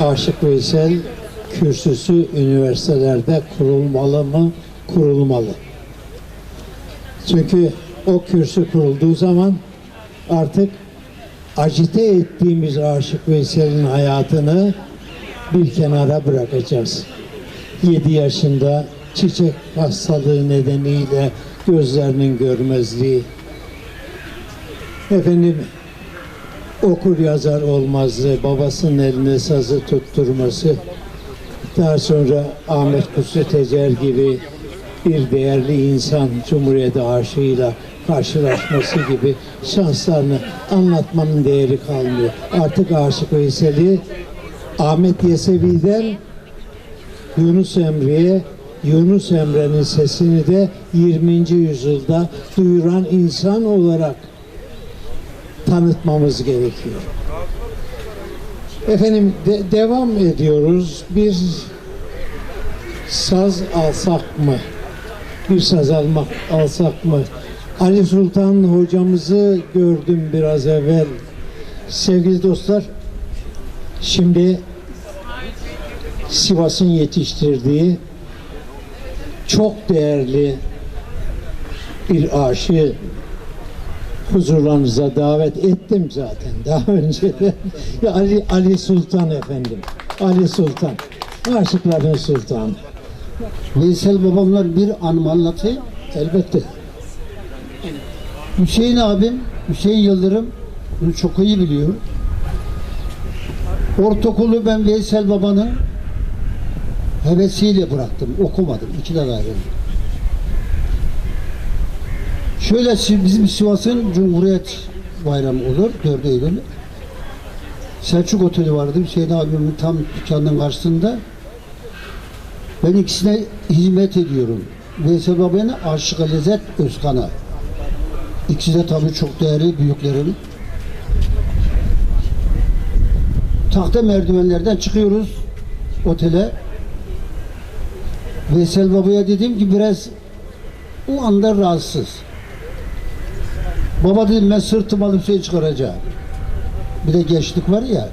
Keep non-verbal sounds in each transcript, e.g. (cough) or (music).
Aşık Veysel kürsüsü üniversitelerde kurulmalı mı? Kurulmalı. Çünkü o kürsü kurulduğu zaman artık acite ettiğimiz Aşık Veysel'in hayatını bir kenara bırakacağız. 7 yaşında çiçek hastalığı nedeniyle gözlerinin görmezliği, efendim okur yazar olmazdı, babasının eline sazı tutturması, daha sonra Ahmet Kutlu Tecer gibi bir değerli insan Cumhuriyet aşığıyla karşılaşması gibi şanslarını anlatmanın değeri kalmıyor. Artık Aşık Veysel'i Ahmet Yesevi'den Yunus Emre'ye Yunus Emre'nin sesini de 20. yüzyılda duyuran insan olarak tanıtmamız gerekiyor. Efendim de- devam ediyoruz. Bir saz alsak mı? Bir saz almak alsak mı? Ali Sultan hocamızı gördüm biraz evvel. Sevgili dostlar, şimdi Sivas'ın yetiştirdiği çok değerli bir aşı huzurlarınıza davet ettim zaten daha (laughs) önce de. Ali, Ali Sultan efendim. Ali Sultan. Aşıkların sultanı. Veysel babamla bir anımı anlatayım. Elbette. Hüseyin abim, Hüseyin Yıldırım bunu çok iyi biliyor. Ortaokulu ben Veysel babanın hevesiyle bıraktım. Okumadım. İki de ayrıldım. Şöyle bizim Sivas'ın Cumhuriyet Bayramı olur. 4 Eylül. Selçuk Oteli vardı. Hüseyin abimin tam dükkanının karşısında. Ben ikisine hizmet ediyorum. Veysel Baba'ya Aşık Lezzet Özkan'a. İkisi de tabii çok değerli büyüklerim. Tahta merdivenlerden çıkıyoruz otele. Veysel Baba'ya dedim ki biraz o anda rahatsız. Baba dedim ben sırtımı alıp şey çıkaracağım. Bir de gençlik var ya.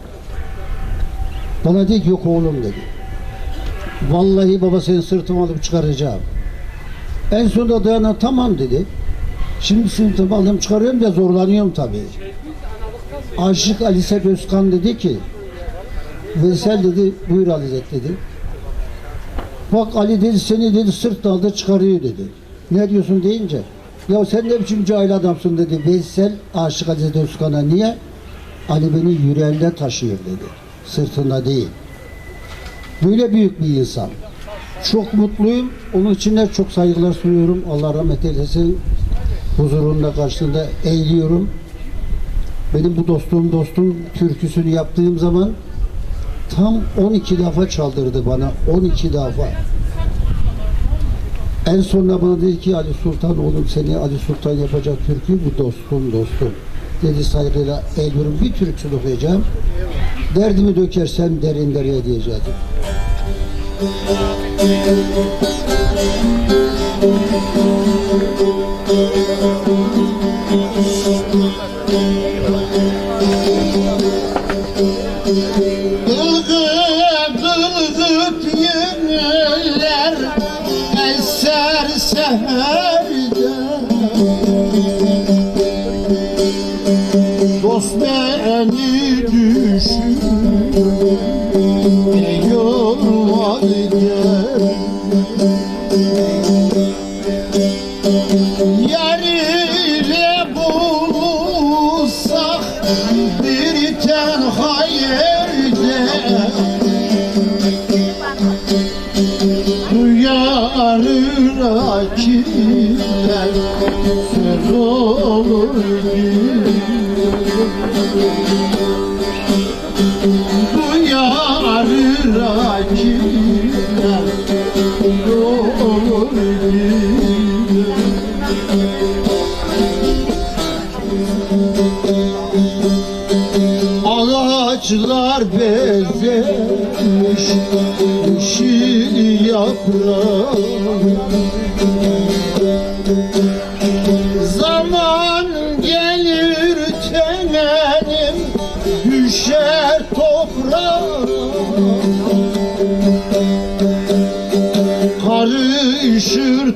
Bana dedi ki yok oğlum dedi. Vallahi baba senin sırtımı alıp çıkaracağım. En sonunda dayanan tamam dedi. Şimdi sırtımı alıp çıkarıyorum da zorlanıyorum tabii. Aşık Ali Sek Özkan dedi ki Veysel dedi buyur Ali Zek dedi. Bak Ali dedi seni dedi sırt dalda çıkarıyor dedi. Ne diyorsun deyince ya sen ne biçim cahil adamsın dedi. Veysel Aşık Ali Zek Özkan'a niye? Ali beni yüreğinde taşıyor dedi. Sırtında değil. Böyle büyük bir insan. Çok mutluyum. Onun için de çok saygılar sunuyorum. Allah rahmet eylesin. Huzurunda karşısında eğiliyorum. Benim bu dostum dostum türküsünü yaptığım zaman tam 12 defa çaldırdı bana. 12 defa. En sonunda bana dedi ki Ali Sultan oğlum seni Ali Sultan yapacak türkü bu dostum dostum. Dedi saygıyla eğiliyorum. Bir türkü okuyacağım. Derdimi dökersem derin dereye diyeceğim. Ilgıt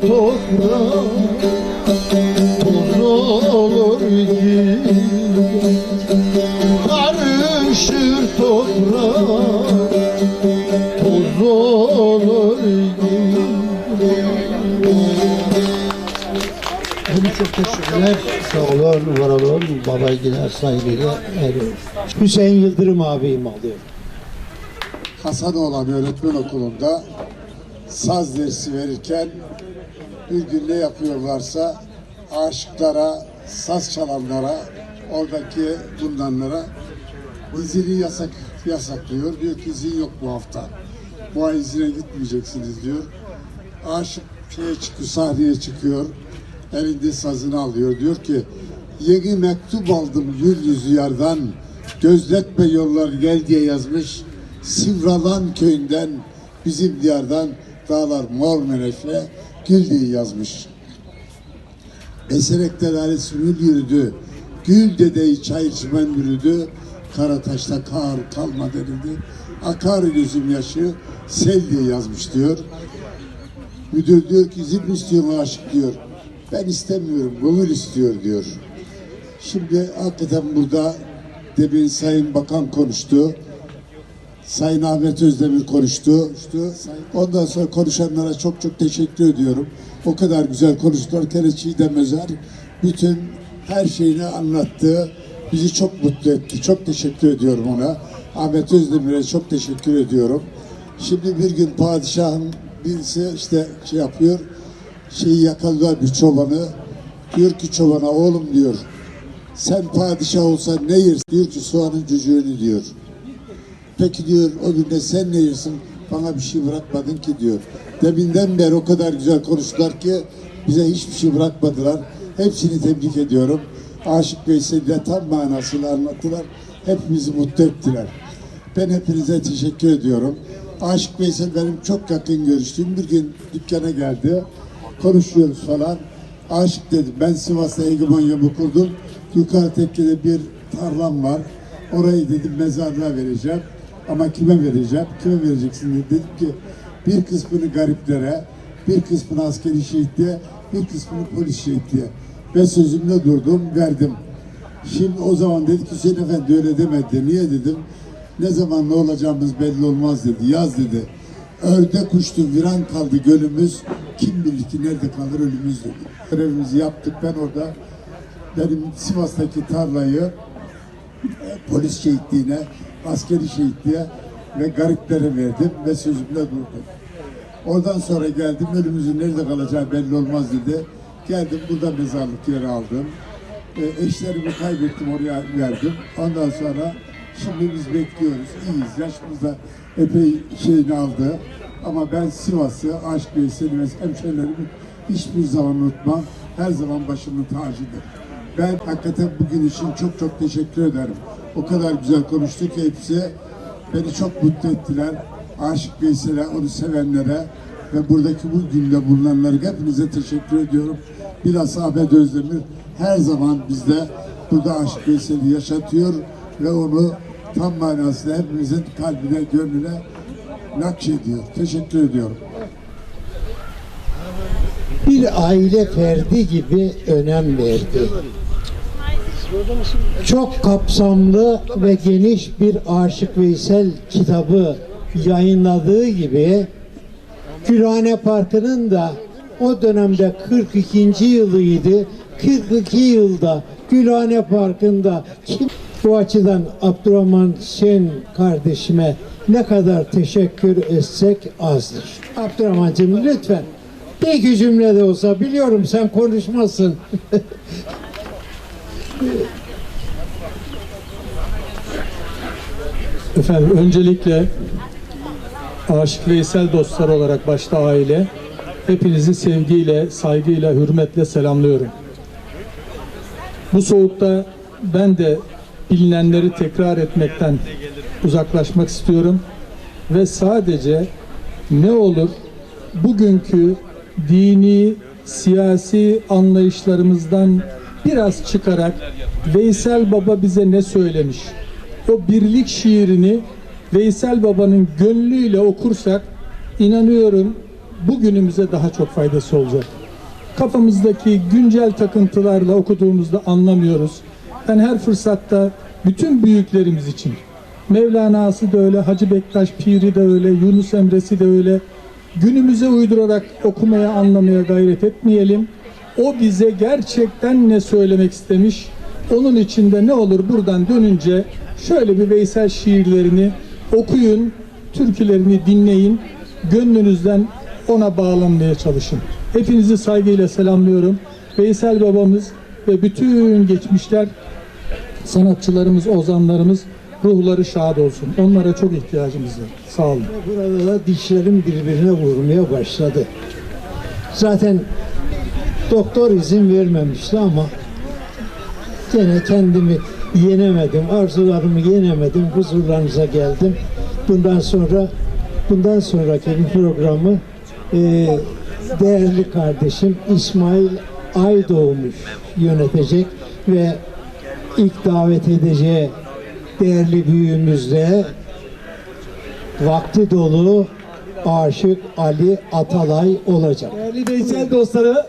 toprak Toz olur gider Karışır toprak Toz olur Bunu çok teşekkürler. Sağ olun, var olun. Babaya gider saygıyla. Hüseyin Yıldırım abim alıyor. Hasanoğlan Öğretmen Okulu'nda saz dersi verirken bir gün ne yapıyorlarsa aşıklara, saz çalanlara, oradaki bulunanlara izini yasak, yasaklıyor. Diyor ki izin yok bu hafta. Bu ay izine gitmeyeceksiniz diyor. Aşık şeye çıkıyor, sahneye çıkıyor. Elinde sazını alıyor. Diyor ki yeni mektup aldım gül yüzü yardan. Gözletme yollar gel diye yazmış. Sivralan köyünden bizim diyardan dağlar mor menekşe gül diye yazmış. Eserek tedaris gül yürüdü. Gül dedeyi çay çimen yürüdü. Karataş'ta kar kalma denildi. Akar gözüm yaşı sel diye yazmış diyor. Müdür diyor ki izin mi istiyorsun aşık diyor. Ben istemiyorum, gönül istiyor diyor. Şimdi hakikaten burada demin Sayın Bakan konuştu. Sayın Ahmet Özdemir konuştu. Ondan sonra konuşanlara çok çok teşekkür ediyorum. O kadar güzel konuştular. Kere Çiğdem Özer bütün her şeyini anlattı. Bizi çok mutlu etti. Çok teşekkür ediyorum ona. Ahmet Özdemir'e çok teşekkür ediyorum. Şimdi bir gün padişahın birisi işte şey yapıyor. Şeyi yakalıyor bir çobanı. Diyor ki çobana oğlum diyor. Sen padişah olsan ne yersin? Diyor ki soğanın cücüğünü diyor. Peki diyor o gün de sen ne yersin? Bana bir şey bırakmadın ki diyor. Deminden beri o kadar güzel konuştular ki bize hiçbir şey bırakmadılar. Hepsini tebrik ediyorum. Aşık Veysel'i de tam manasıyla anlattılar. Hepimizi mutlu ettiler. Ben hepinize teşekkür ediyorum. Aşık Veysel benim çok yakın görüştüğüm bir gün dükkana geldi. Konuşuyoruz falan. Aşık dedim ben Sivas'ta hegemonyamı kurdum. Yukarı tekkede bir tarlam var. Orayı dedim mezarlığa vereceğim. Ama kime vereceğim? Kime vereceksin dedi. Dedim ki bir kısmını gariplere, bir kısmını askeri şehitliğe, bir kısmını polis şehitliğe. Ve sözümde durdum, verdim. Şimdi o zaman dedi ki Hüseyin Efendi öyle demedi. Niye dedim? Ne zaman ne olacağımız belli olmaz dedi. Yaz dedi. Örde kuştu viran kaldı gölümüz. Kim bilir ki nerede kalır ölümüz dedi. Görevimizi yaptık. Ben orada benim Sivas'taki tarlayı e, polis şehitliğine, askeri şehitliğe ve gariplere verdim ve sözümde durdum. Oradan sonra geldim ölümümüzün nerede kalacağı belli olmaz dedi. Geldim burada mezarlık yeri aldım. E, eşlerimi kaybettim oraya verdim. Ondan sonra şimdi biz bekliyoruz. İyiyiz. Yaşımız da epey şeyini aldı. Ama ben Sivas'ı, Aşk Veysel'i ve hemşehrilerimi hiçbir zaman unutmam. Her zaman başımın tacıdır. Ben hakikaten bugün için çok çok teşekkür ederim. O kadar güzel konuştu ki hepsi beni çok mutlu ettiler. Aşık Veysel'e, onu sevenlere ve buradaki bu günde bulunanlara hepinize teşekkür ediyorum. Bilhassa Ahmet Özdemir her zaman bizde burada Aşık Veysel'i yaşatıyor ve onu tam manasıyla hepimizin kalbine, gönlüne nakşediyor. Teşekkür ediyorum. bir aile ferdi gibi önem verdi. Çok kapsamlı ve geniş bir Aşık Veysel kitabı yayınladığı gibi Gülhane Parkı'nın da o dönemde 42. yılıydı. 42 yılda Gülhane Parkı'nda kim bu açıdan Abdurrahman Şen kardeşime ne kadar teşekkür etsek azdır. Abdurrahman'cığım lütfen bir iki cümle de olsa biliyorum sen konuşmazsın. (laughs) Efendim öncelikle Aşık Veysel dostlar olarak başta aile hepinizi sevgiyle, saygıyla, hürmetle selamlıyorum. Bu soğukta ben de bilinenleri tekrar etmekten uzaklaşmak istiyorum ve sadece ne olur bugünkü dini, siyasi anlayışlarımızdan biraz çıkarak Veysel Baba bize ne söylemiş? O birlik şiirini Veysel Baba'nın gönlüyle okursak inanıyorum bugünümüze daha çok faydası olacak. Kafamızdaki güncel takıntılarla okuduğumuzda anlamıyoruz. Ben her fırsatta bütün büyüklerimiz için Mevlana'sı da öyle, Hacı Bektaş Piri de öyle, Yunus Emre'si de öyle. Günümüze uydurarak okumaya, anlamaya gayret etmeyelim. O bize gerçekten ne söylemek istemiş? Onun içinde ne olur buradan dönünce şöyle bir Veysel şiirlerini okuyun, türkülerini dinleyin. Gönlünüzden ona bağlanmaya çalışın. Hepinizi saygıyla selamlıyorum. Veysel babamız ve bütün geçmişler sanatçılarımız, ozanlarımız ruhları şad olsun. Onlara çok ihtiyacımız var. Sağ olun. Burada da dişlerim birbirine vurmaya başladı. Zaten doktor izin vermemişti ama gene kendimi yenemedim, arzularımı yenemedim, huzurlarınıza geldim. Bundan sonra bundan sonraki bir programı e, değerli kardeşim İsmail Aydoğmuş yönetecek ve ilk davet edeceği değerli büyüğümüzle vakti dolu aşık Ali Atalay olacak. Değerli Veysel dostları,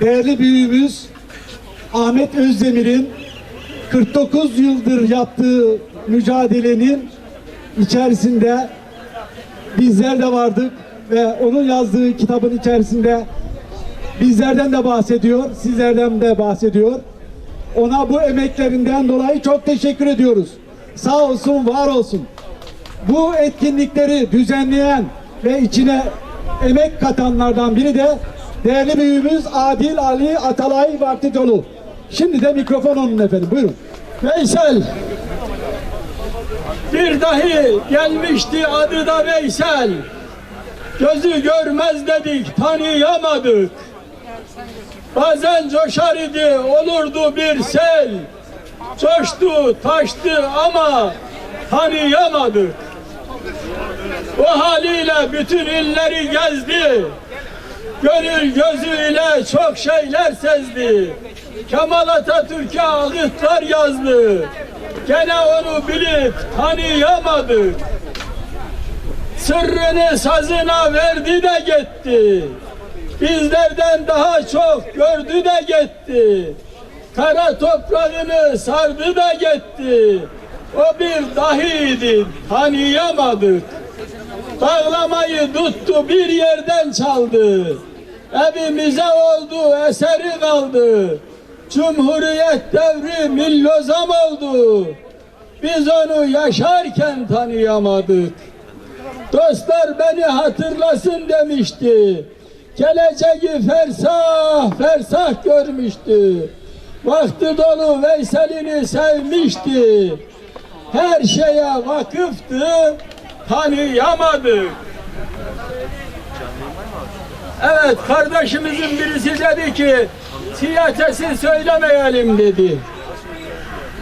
değerli büyüğümüz Ahmet Özdemir'in 49 yıldır yaptığı mücadelenin içerisinde bizler de vardık ve onun yazdığı kitabın içerisinde bizlerden de bahsediyor, sizlerden de bahsediyor. Ona bu emeklerinden dolayı çok teşekkür ediyoruz. Sağ olsun, var olsun. Bu etkinlikleri düzenleyen ve içine emek katanlardan biri de değerli büyüğümüz Adil Ali Atalay Vaktidolu. Şimdi de mikrofon onun efendim. Buyurun. Veysel. Bir dahi gelmişti adı da Veysel. Gözü görmez dedik tanıyamadık. Bazen coşar idi olurdu bir sel. Coştu taştı ama tanıyamadık. O haliyle bütün illeri gezdi. Gönül gözüyle çok şeyler sezdi. Kemal Atatürk'e ağıtlar yazdı. Gene onu bilip tanıyamadık. Sırrını sazına verdi de gitti. Bizlerden daha çok gördü de gitti. Kara toprağını sardı da gitti. O bir dahiydi, tanıyamadık. Bağlamayı tuttu bir yerden çaldı. Evimize oldu eseri kaldı. Cumhuriyet devri millozam oldu. Biz onu yaşarken tanıyamadık. Dostlar beni hatırlasın demişti. Geleceği fersah fersah görmüştü. Vakti dolu Veysel'ini sevmişti. Her şeye vakıftı, tanıyamadık. Evet, kardeşimizin birisi dedi ki, siyaseti söylemeyelim dedi.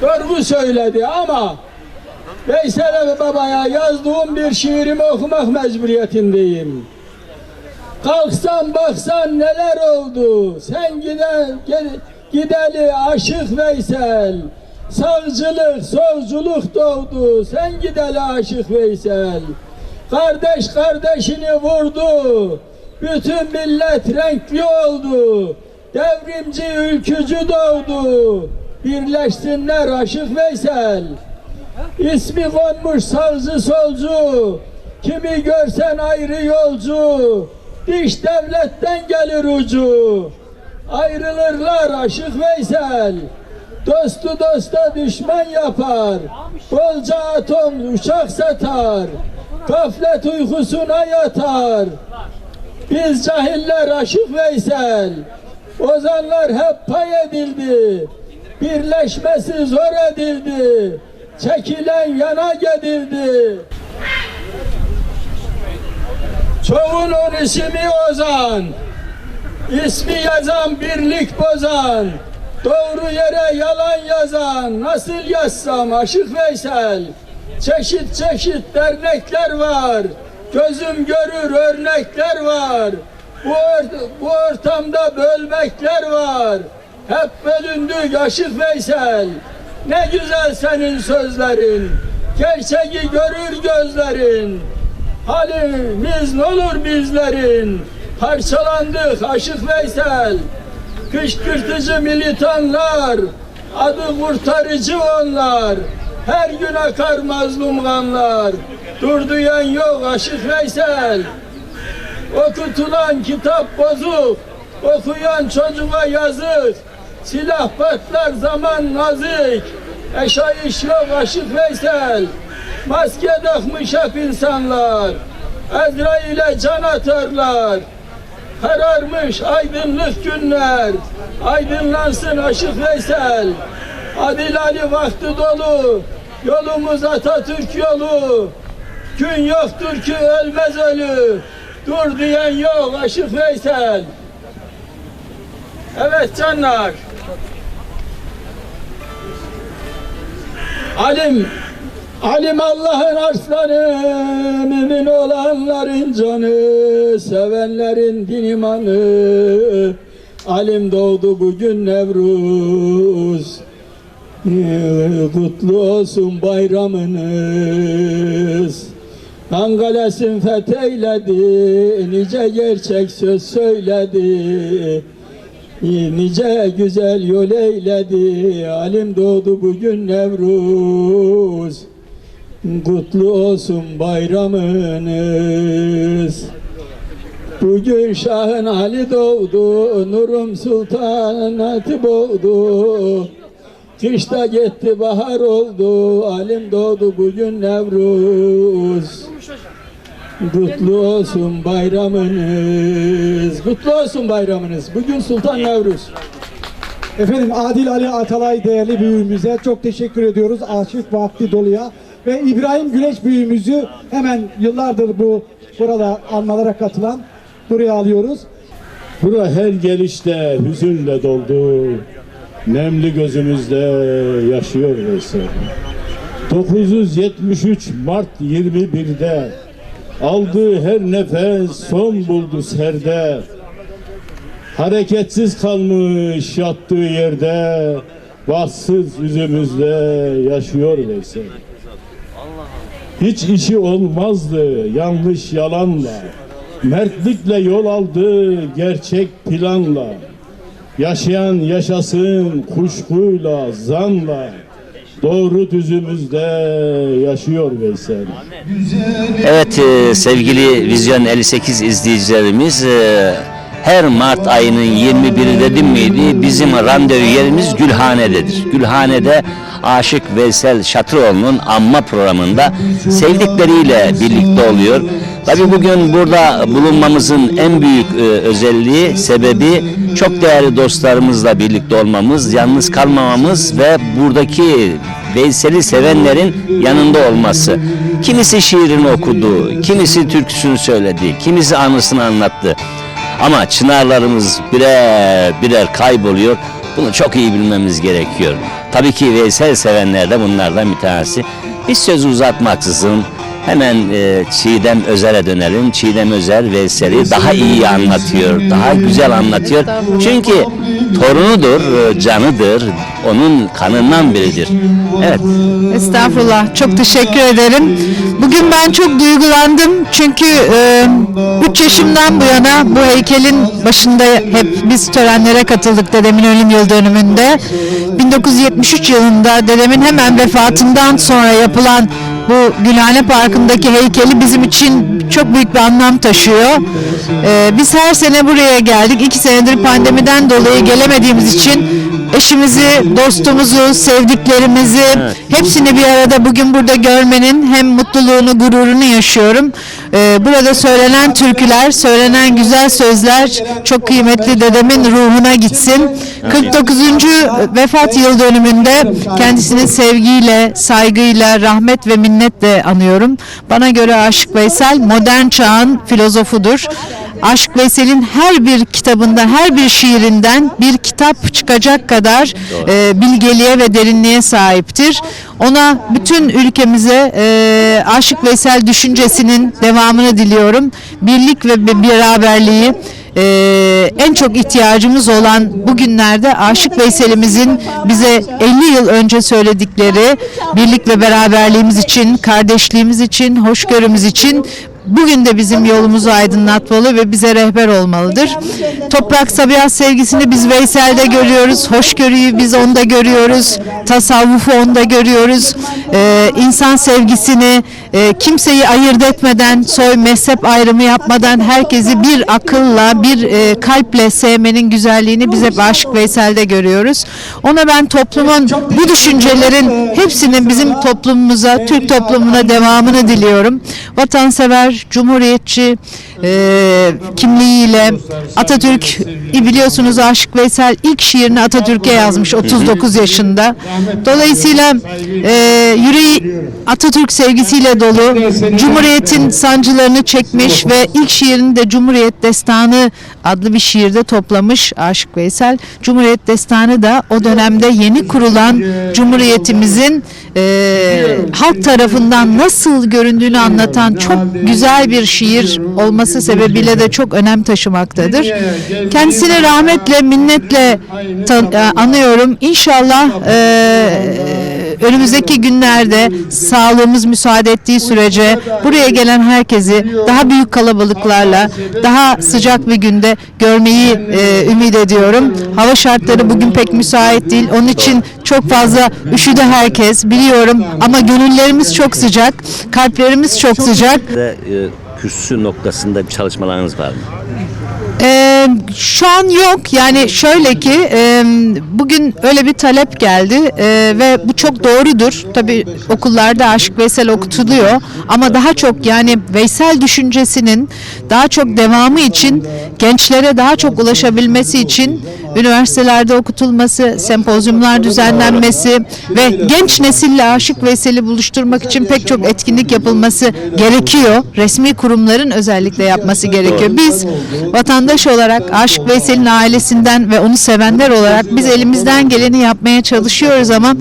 Doğru söyledi ama Veysel Baba'ya yazdığım bir şiirimi okumak mecburiyetindeyim. Kalksan baksan neler oldu. Sen gide, gel- gideli aşık Veysel. Savcılık, solculuk doğdu. Sen gideli aşık Veysel. Kardeş kardeşini vurdu. Bütün millet renkli oldu. Devrimci ülkücü doğdu. Birleşsinler aşık Veysel. İsmi konmuş sağcı solcu. Kimi görsen ayrı yolcu. Diş devletten gelir ucu. Ayrılırlar aşık Veysel. Dostu dosta düşman yapar. Bolca atom uçak satar. Gaflet uykusuna yatar. Biz cahiller aşık Veysel. Ozanlar hep pay edildi. Birleşmesi zor edildi. Çekilen yana gedildi. Çoğunun ismi Ozan. İsmi yazan birlik bozan. Doğru yere yalan yazan. Nasıl yazsam aşık Veysel. Çeşit çeşit dernekler var. Gözüm görür örnekler var. Bu, bu ortamda bölmekler var. Hep bölündük aşık Veysel. Ne güzel senin sözlerin. Gerçeği görür gözlerin. Halimiz ne olur bizlerin? Parçalandık Aşık Veysel. Kışkırtıcı militanlar, adı kurtarıcı onlar. Her gün akar mazlum kanlar. Dur duyan yok Aşık Veysel. Okutulan kitap bozuk, okuyan çocuğa yazık. Silah patlar zaman nazik, eşayiş yok Aşık Veysel. Maske takmış hep insanlar, Ezrail'e can atarlar. Kararmış aydınlık günler, aydınlansın Aşık Veysel. Adil Ali vakti dolu, yolumuz Atatürk yolu. Gün yoktur ki ölmez ölü, dur diyen yok Aşık Veysel. Evet canlar. Alim, alim Allah'ın arslanı, mümin olanların canı, sevenlerin din imanı. Alim doğdu bugün Nevruz. Kutlu olsun bayramınız. Angales'in fetheyledi, nice gerçek söz söyledi. Nice güzel yol eyledi, alim doğdu bugün Nevruz. Kutlu olsun bayramınız. Bugün Şahın Ali doğdu, Nurum Sultanatı boğdu. Kışta gitti bahar oldu, alim doğdu bugün Nevruz. Kutlu olsun bayramınız, kutlu olsun bayramınız. Bugün Sultan Nevruz. Efendim Adil Ali Atalay değerli büyüğümüze çok teşekkür ediyoruz. Aşık Vakti Dolu'ya ve İbrahim Güneş büyüğümüzü hemen yıllardır bu burada anmalara katılan buraya alıyoruz. Bura her gelişte hüzünle doldu. Nemli gözümüzde yaşıyor Veysel. 973 Mart 21'de aldığı her nefes son buldu serde. Hareketsiz kalmış yattığı yerde bahtsız yüzümüzde yaşıyor Veysel. Hiç işi olmazdı yanlış yalanla. Mertlikle yol aldı gerçek planla. Yaşayan yaşasın kuşkuyla, zanla. Doğru düzümüzde yaşıyor Veysel. Evet e, sevgili Vizyon 58 izleyicilerimiz e, her Mart ayının 21'i dedim miydi bizim randevu yerimiz Gülhane'dedir. Gülhane'de Aşık Veysel Şatıroğlu'nun anma programında sevdikleriyle birlikte oluyor. Tabi bugün burada bulunmamızın en büyük e, özelliği, sebebi çok değerli dostlarımızla birlikte olmamız, yalnız kalmamamız ve buradaki Veysel'i sevenlerin yanında olması. Kimisi şiirini okudu, kimisi türküsünü söyledi, kimisi anısını anlattı. Ama çınarlarımız birer birer kayboluyor. Bunu çok iyi bilmemiz gerekiyor. Tabii ki Veysel sevenler de bunlardan bir tanesi. Biz sözü uzatmaksızın hemen e, Çiğdem Özer'e dönelim. Çiğdem Özer Veysel'i daha iyi anlatıyor, daha güzel anlatıyor. Çünkü torunudur, e, canıdır, onun kanından biridir. Evet. Estağfurullah. Çok teşekkür ederim. Bugün ben çok duygulandım. Çünkü 3 yaşımdan bu yana bu heykelin başında hep biz törenlere katıldık dedemin ölüm yıl dönümünde. 1973 yılında dedemin hemen vefatından sonra yapılan bu Gülhane Parkı'ndaki heykeli bizim için çok büyük bir anlam taşıyor. Ee, biz her sene buraya geldik. İki senedir pandemiden dolayı gelemediğimiz için eşimizi, dostumuzu, sevdiklerimizi hepsini bir arada bugün burada görmenin hem mutluluğunu, gururunu yaşıyorum. Ee, burada söylenen türküler, söylenen güzel sözler çok kıymetli dedemin ruhuna gitsin. 49. vefat yıl dönümünde kendisini sevgiyle, saygıyla, rahmet ve minnetle anıyorum. Bana göre Aşık Veysel modern çağın filozofudur. Aşık Veysel'in her bir kitabında, her bir şiirinden bir kitap çıkacak kadar e, bilgeliğe ve derinliğe sahiptir. Ona bütün ülkemize e, Aşık Veysel düşüncesinin devamını diliyorum. Birlik ve beraberliği e, en çok ihtiyacımız olan bugünlerde Aşık Veysel'imizin bize 50 yıl önce söyledikleri birlik ve beraberliğimiz için, kardeşliğimiz için, hoşgörümüz için bugün de bizim yolumuzu aydınlatmalı ve bize rehber olmalıdır. Toprak tabiat sevgisini biz Veysel'de görüyoruz. Hoşgörüyü biz onda görüyoruz. Tasavvufu onda görüyoruz. Ee, insan sevgisini e, kimseyi ayırt etmeden, soy mezhep ayrımı yapmadan herkesi bir akılla, bir e, kalple sevmenin güzelliğini biz hep Aşık Veysel'de görüyoruz. Ona ben toplumun bu düşüncelerin hepsinin bizim toplumumuza, Türk toplumuna devamını diliyorum. Vatansever, cumhuriyetçi e, kimliğiyle Atatürk biliyorsunuz Aşık Veysel ilk şiirini Atatürk'e yazmış 39 yaşında. Dolayısıyla e, yüreği Atatürk sevgisiyle dolu. Cumhuriyetin sancılarını çekmiş ve ilk şiirini de Cumhuriyet Destanı adlı bir şiirde toplamış Aşık Veysel. Cumhuriyet Destanı da o dönemde yeni kurulan Cumhuriyetimizin e, halk tarafından nasıl göründüğünü anlatan çok güzel bir şiir olması sebebiyle de çok önem taşımaktadır. Kendisini rahmetle, minnetle e, anıyorum. İnşallah e, önümüzdeki günlerde sağlığımız müsaade ettiği sürece buraya gelen herkesi daha büyük kalabalıklarla, daha sıcak bir günde görmeyi e, ümit ediyorum. Hava şartları bugün pek müsait değil. Onun için çok fazla üşüdü herkes biliyorum ama gönüllerimiz çok sıcak, kalplerimiz çok sıcak. E, kürsü noktasında bir çalışmalarınız var mı? Ee, şu an yok. Yani şöyle ki e, bugün öyle bir talep geldi e, ve bu çok doğrudur. Tabii okullarda Aşık Veysel okutuluyor ama daha çok yani Veysel düşüncesinin daha çok devamı için gençlere daha çok ulaşabilmesi için üniversitelerde okutulması, sempozyumlar düzenlenmesi ve genç nesille Aşık Veysel'i buluşturmak için pek çok etkinlik yapılması gerekiyor. Resmi kurumların özellikle yapması gerekiyor. Biz vatandaş olarak Aşık Veysel'in ailesinden ve onu sevenler olarak biz elimizden geleni yapmaya çalışıyoruz ama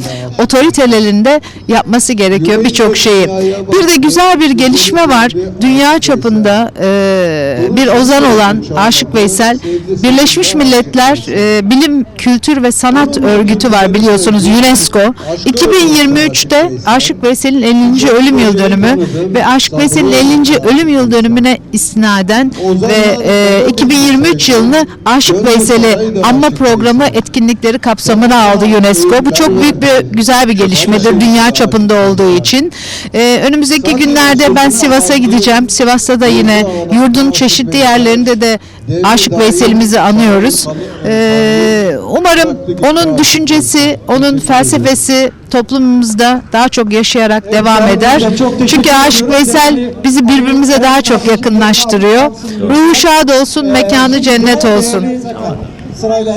otoritelerin de yapması gerekiyor birçok şeyi. Bir de güzel bir gelişme var. Dünya çapında e, bir ozan olan Aşık Veysel Birleşmiş Milletler e, Bilim, Kültür ve Sanat Örgütü var biliyorsunuz UNESCO. 2023'te Aşık Veysel'in 50. ölüm yıl dönümü ve Aşık Veysel'in 50. ölüm yıl dönümüne istinaden ve e, 2023 yılını Aşık Veysel'i anma programı etkinlikleri kapsamına aldı UNESCO. Bu çok büyük bir güzel bir gelişmedir dünya çapında olduğu için. E, önümüzdeki günlerde ben Sivas'a gideceğim. Sivas'ta da yine yurdun çeşitli yerlerinde de Aşık Veysel'imizi anıyoruz. E, umarım onun düşüncesi, onun felsefesi toplumumuzda daha çok yaşayarak devam eder. Çünkü Aşık Veysel bizi birbirimize daha çok yakınlaştırıyor. Ruhu şad olsun, mekanı cennet olsun.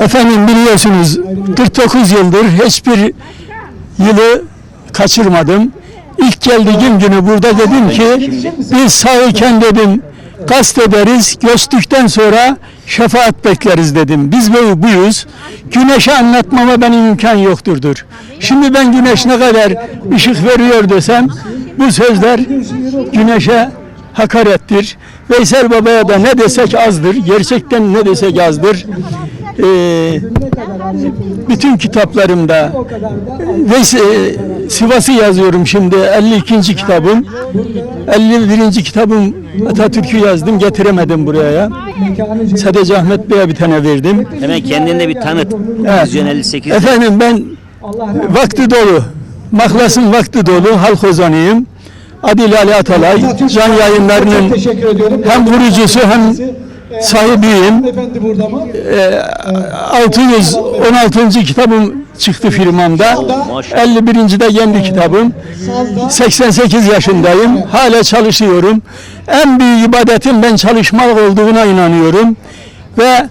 Efendim biliyorsunuz 49 yıldır hiçbir yılı kaçırmadım. İlk geldiğim günü burada dedim ki biz sağırken dedim kast ederiz, göçtükten sonra şefaat bekleriz dedim. Biz böyle buyuz. Güneşe anlatmama benim imkan yokturdur. Şimdi ben güneş ne kadar ışık veriyor desem bu sözler güneşe hakarettir. Veysel Baba'ya da ne desek azdır. Gerçekten ne desek azdır. Ee, bütün kitaplarımda ve e, Sivas'ı yazıyorum şimdi 52. kitabım 51. kitabım Atatürk'ü yazdım getiremedim buraya sadece Ahmet Bey'e bir tane verdim Hemen kendini de bir tanıt. Evet. Vizyon 58. efendim ben vakti dolu mahlasın vakti dolu halk ozanıyım Adil Ali Atalay can yayınlarının teşekkür ediyorum. hem kurucusu hem sahibiyim Efendi burada mı? 616. kitabım çıktı firmamda. 51. de kendi kitabım. 88 yaşındayım. Hala çalışıyorum. En büyük ibadetin ben çalışmak olduğuna inanıyorum. Ve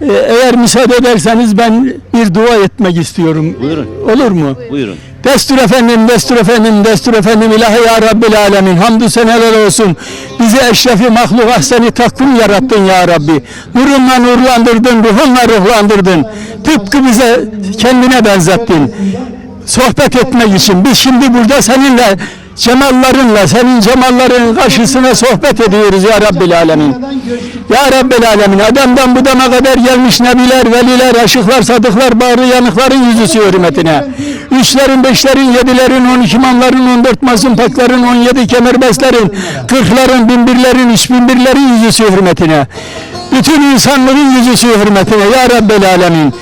e, eğer müsaade ederseniz ben bir dua etmek istiyorum. Buyurun. Olur mu? Buyurun. Destur efendim, destur efendim, destur efendim, ilahi ya Rabbil alemin. Hamdü seneler olsun. Bizi eşrefi mahluk ahseni takvim yarattın ya Rabbi. Nurunla nurlandırdın, ruhunla ruhlandırdın. Tıpkı bize kendine benzettin. Sohbet etmek için. Biz şimdi burada seninle cemallarınla, senin cemalların karşısına sohbet ediyoruz ya Rabbil alemin. Ya Rabbil alemin. Adamdan budama kadar gelmiş nebiler, veliler, aşıklar, sadıklar, bağrı yanıkların yüzüsü hürmetine. Üçlerin, beşlerin, yedilerin, on iki imamların, on dört mazlumpakların, on yedi kemerbestlerin, kırkların, binbirlerin, üç binbirlerin yüzüsü hürmetine. Bütün insanlığın yüzüsü hürmetine. Ya Rabbel Alemin.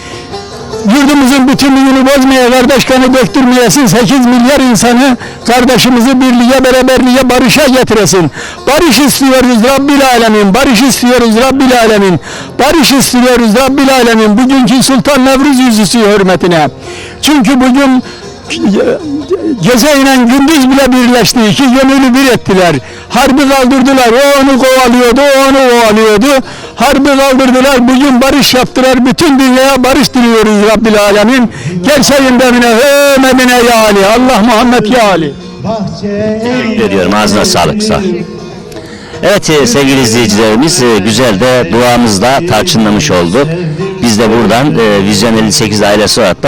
Yurdumuzun bütünlüğünü bozmaya, kardeş kanı döktürmeyesin. 8 milyar insanı kardeşimizi birliğe, beraberliğe, barışa getiresin. Barış istiyoruz Rabbil Alemin. Barış istiyoruz Rabbil Alemin. Barış istiyoruz Rabbil Alemin. Bugünkü Sultan Nevruz yüzüsü hürmetine. Çünkü bugün gece ile gündüz bile birleşti. İki gönüllü bir ettiler. Harbi kaldırdılar. O onu kovalıyordu, o onu kovalıyordu. Harbi kaldırdılar. Bugün barış yaptılar. Bütün dünyaya barış diliyoruz Rabbil Alemin. Gerçeğin demine, hümedine ya Ali. Allah Muhammed ya Ali. Teşekkür ediyorum. Ağzına sağlık. Sağ. Evet e, sevgili izleyicilerimiz e, güzel de duamızla tarçınlamış olduk. Biz de buradan e, Vizyon 58 ailesi olarak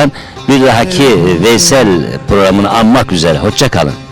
bir dahaki Veysel programını anmak üzere. Hoşça kalın.